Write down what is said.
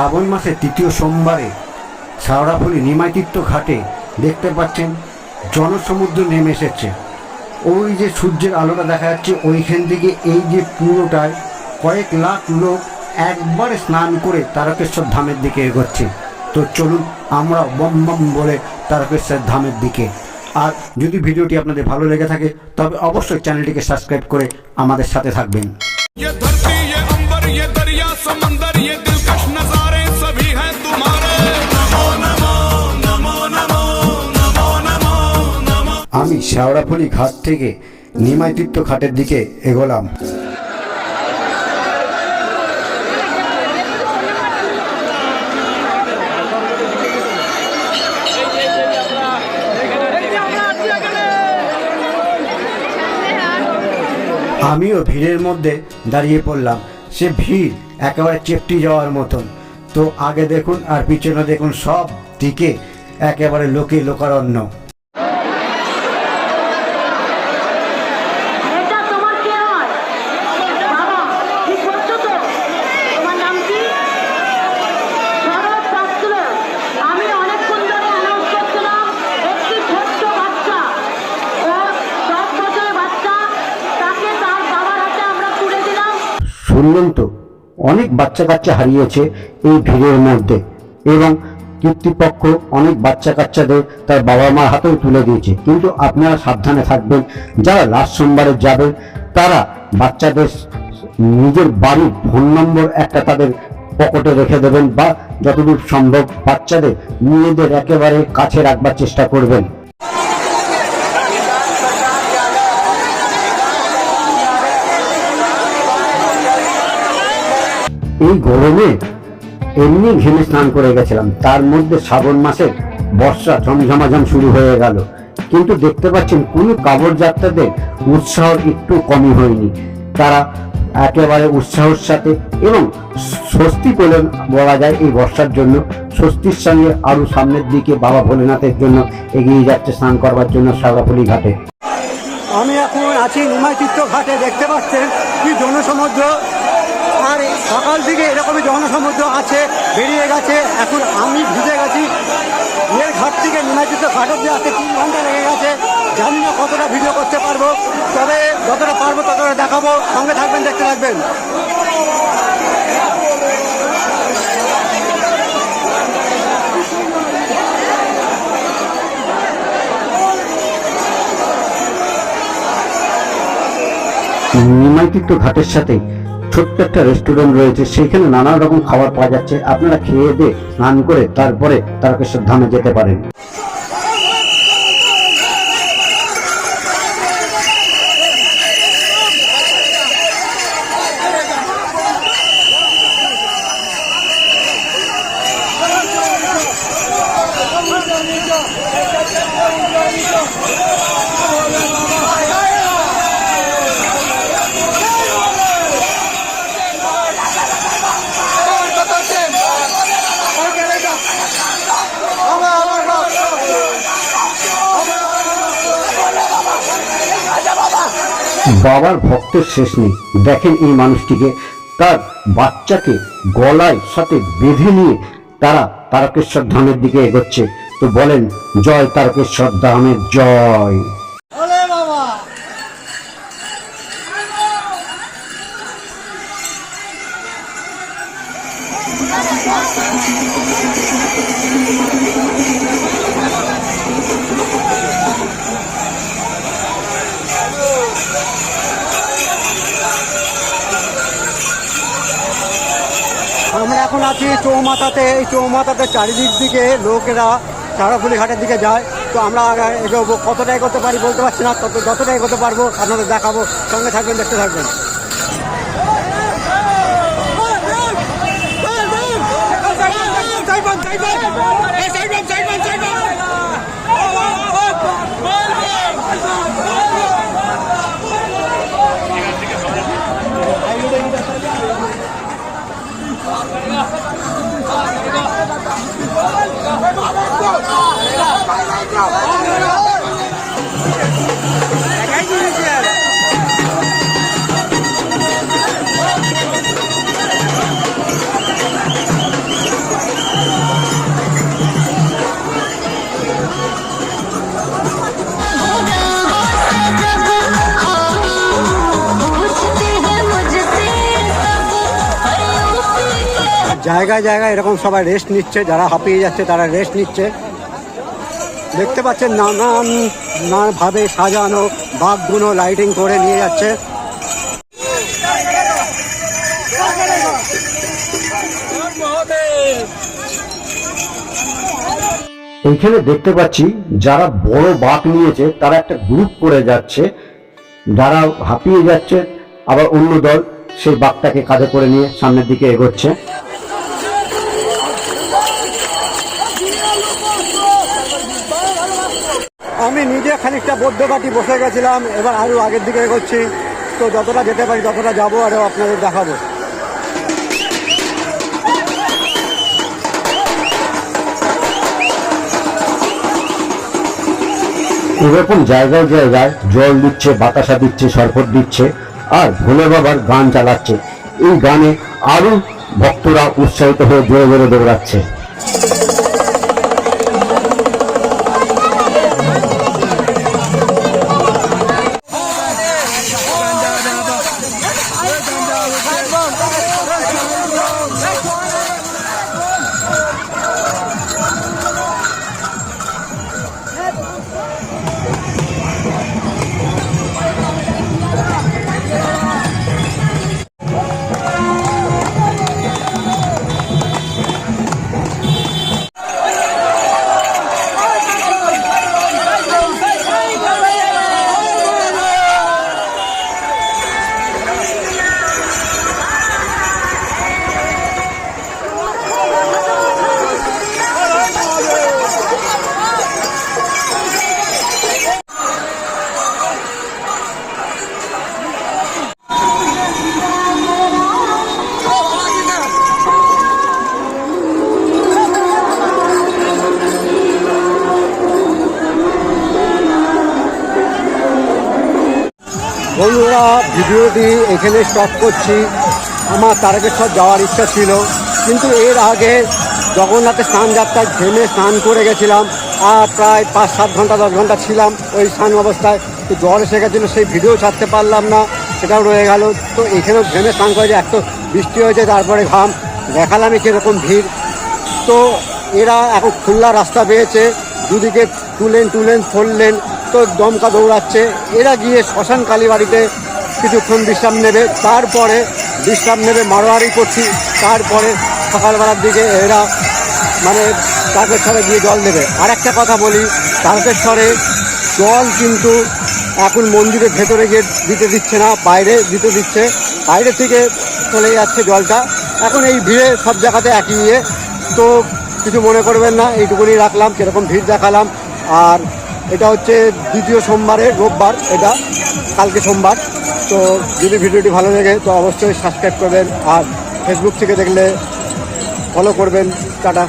শ্রাবণ মাসের তৃতীয় সোমবারে শাওড়াফুলি নিমাইতীর্থ ঘাটে দেখতে পাচ্ছেন, জনসমুদ্র নেমে এসেছে। ওই যে সূর্যের আলোটা দেখা যাচ্ছে, ওইখান থেকে এই যে পুরোটায় কয়েক লাখ লোক একবারে স্নান করে তারকেশ্বর ধামের দিকে এগোচ্ছে। তো চলুন আমরা বম বম বলে তারকেশ্বর ধামের দিকে। আর যদি ভিডিওটি আপনাদের ভালো লেগে থাকে, তবে অবশ্যই চ্যানেলটিকে সাবস্ক্রাইব করে আমাদের সাথে থাকবেন। আমি শেওড়াফুলি ঘাট থেকে নিমাইতীর্থ ঘাটের দিকে এগোলাম। আমিও ভিড়ের মধ্যে দাঁড়িয়ে পড়লাম। সে ভিড় একেবারে চেপটি যাওয়ার মতন। তো আগে দেখুন আর পিছনে দেখুন সব দিকে একেবারে লোকে লোকারণ্য। এটা তোমার কে হয়? বাবা ঠিক করছ তো? তোমার নাম কি? শরৎ পাত্র আমি অনেকক্ষণ ধরে অ্যানাউন্স করছিলাম একটি ছোট্ট বাচ্চা। ও দশ বছরের বাচ্চা তাকে তার বাবার হাতে আমরা তুলে দিলাম। শুনলেন তো? অনেক বাচ্চা কাচ্চা হারিয়েছে এই ভিড়ের মধ্যে। এবং কর্তৃপক্ষ অনেক বাচ্চা কাচ্চাদের তার বাবা মার হাতেও তুলে দিয়েছে। কিন্তু আপনারা সাবধানে থাকবেন, যারা লাস্ট সোমবারে যাবে, তারা বাচ্চাদের নিজের বাড়ির ফোন নম্বর একটা তাদের পকেটে রেখে দেবেন বা যতদূর সম্ভব বাচ্চাদের নিজেদের একেবারে কাছে রাখবার চেষ্টা করবেন। এই গরমে এমনি ঘেমে স্নান করে গেছিলাম। তার মধ্যে শ্রাবণ মাসের বর্ষা ঝমঝমাঝম শুরু হয়ে গেল। কিন্তু দেখতে পাচ্ছেন, কোনো কাপড় যাত্রাদের উৎসাহ একটু কমই হয়নি। তারা একেবারে উৎসাহের সাথে এবং স্বস্তি পেলে বলা যায় এই বর্ষার জন্য, স্বস্তির সঙ্গে আরও সামনের দিকে বাবা ভোলেনাথের জন্য এগিয়ে যাচ্ছে স্নান করবার জন্য সাগরাফুলি ঘাটে। আমি এখন আছি নিমাইতীর্থ ঘাটে, দেখতে পাচ্ছেন কি জনসমুদ্র। সকাল থেকে এরকমই জনসমুদ্র আছে, বেরিয়ে গেছে। এখন আমি ভিজে গেছি। এর ঘাট থেকে ঘাটের যে আছে, তিন ঘণ্টা লেগে গেছে। জানি না কতটা ভিডিও করতে পারব। তবে যতটা পারব ততটা দেখাবো। সঙ্গে থাকবেন, দেখতে থাকবেন। নিমাইতীর্থ ঘাটের সাথে ছোট্ট একটা রেস্টুরেন্ট রয়েছে, সেখানে নানা রকম খাবার পাওয়া যাচ্ছে। আপনারা খেয়ে দিয়ে স্নান করে তারপরে তারকেশ্বর ধামে যেতে পারেন। বাবার ভক্তের শেষ নেই। দেখেন এই মানুষটিকে। তার বাচ্চাকে গলায় সাথে বেঁধে নিয়ে তারা তারকেশ্বর ধামের দিকে এগোচ্ছে। তো বলেন, জয় তারকেশ্বর ধামের জয়। আমরা এখন আছি চৌমাথাতে। এই চৌমাথাতে চারিদিক দিকে লোকেরা চারাফুলি ঘাটের দিকে যায়। তো আমরা এগোবো, কতটা করতে পারি বলতে পারছি না কত যতটা করতে পারব আপনাদের দেখাবো। সঙ্গে থাকবেন, দেখতে থাকবেন। Let's go! জায়গায় জায়গায় এরকম সবাই রেস্ট নিচ্ছে, যারা হাঁপিয়ে যাচ্ছে তারা রেস্ট নিচ্ছে। দেখতে পাচ্ছেন নানান নানাভাবে সাজানো, বাঘগুলো লাইটিং করে নিয়ে যাচ্ছে। এইখানে দেখতে পাচ্ছি, যারা বড় বাঘ নিয়েছে, তারা একটা গ্রুপ করে যাচ্ছে। যারা হাঁপিয়ে যাচ্ছে, আবার অন্য দল সেই বাঘটাকে কাঁধে করে নিয়ে সামনের দিকে এগোচ্ছে। আমি নিজে খানিকটা বদ্ধপাটি বসে গেছিলাম, এবার আরও আগের দিকে এগোচ্ছি। তো যতটা যেতে পারি ততটা যাব আরও আপনাদের দেখাবো। এরকম জায়গায় জায়গায় জল দিচ্ছে, বাতাসা দিচ্ছে শরবত দিচ্ছে, আর ভোলে বাবার গান চালাচ্ছে। এই গানে আরও ভক্তরা উৎসাহিত হয়ে জোরে জোরে দৌড়াচ্ছে। বন্ধুরা, ভিডিওটি এখানে স্টপ করছি। আমার তারকেশ্বর যাওয়ার ইচ্ছা ছিল, কিন্তু এর আগে জগন্নাথের স্নান যাত্রায় ঘেমে স্নান করে গেছিলাম, আর প্রায় পাঁচ সাত ঘণ্টা, দশ ঘণ্টা ছিলাম ওই স্নান অবস্থায়। তো জ্বর এসে গেছিল, সেই ভিডিও ছাড়তে পারলাম না, সেটাও রয়ে গেল। তো এখানেও ঘেমে স্নান করে এত বৃষ্টি হয়েছে, তারপরে ঘাম, দেখালামই কীরকম ভিড়। তো এরা এখন খোলা রাস্তা পেয়েছে, দুদিকে টুলেন টুলেন ফোরলেন তো দমকা দৌড়াচ্ছে। এরা গিয়ে শ্মশান কালীবাড়িতে কিছুক্ষণ বিশ্রাম নেবে। তারপরে বিশ্রাম নেবে মারোয়ারি করছি তারপরে সকালবেলার দিকে এরা মানে তারকেশ্বরে গিয়ে জল দেবে। আর একটা কথা বলি, তারকেশ্বরে জল কিন্তু এখন মন্দিরের ভেতরে গিয়ে দিতে দিচ্ছে না, বাইরে দিতে দিচ্ছে। বাইরে থেকে চলে যাচ্ছে জলটা। এখন এই ভিড়ে সব জায়গাতে একই ইয়ে। তো কিছু মনে করবেন না, এইটুকুনি রাখলাম, কীরকম ভিড় দেখালাম। আর এটা হচ্ছে দ্বিতীয় সোমবারে, রোববার, এটা কালকে সোমবার। তো যদি ভিডিওটি ভালো লাগে, তো অবশ্যই সাবস্ক্রাইব করবেন আর ফেসবুক থেকে দেখলে ফলো করবেন। টাটা।